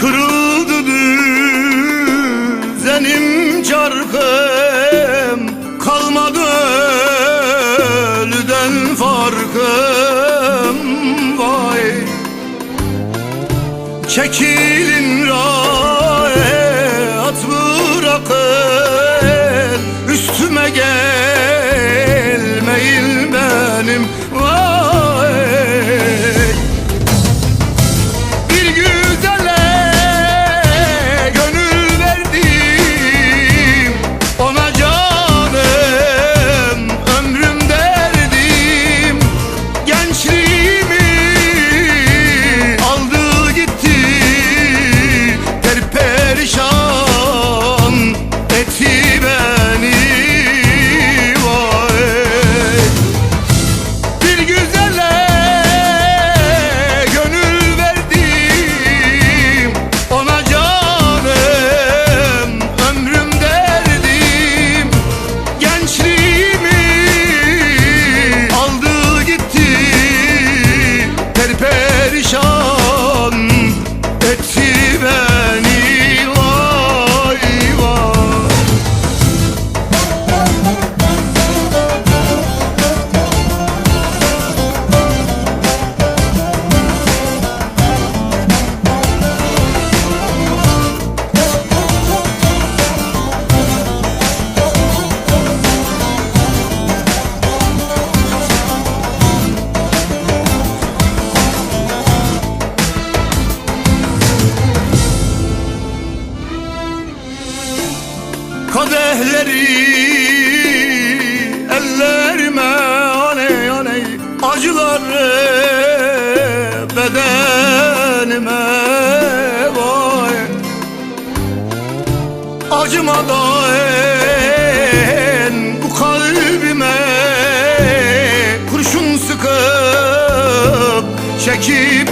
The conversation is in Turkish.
Kırıldı düzenim çarkım. Kalmadı ölüden farkım. Vay Çekilin rahat. Perperişan Kadehleri ellerime aley aley Acıları bedenime vay. Acımadan bu kalbime Kurşun sıkıp çekip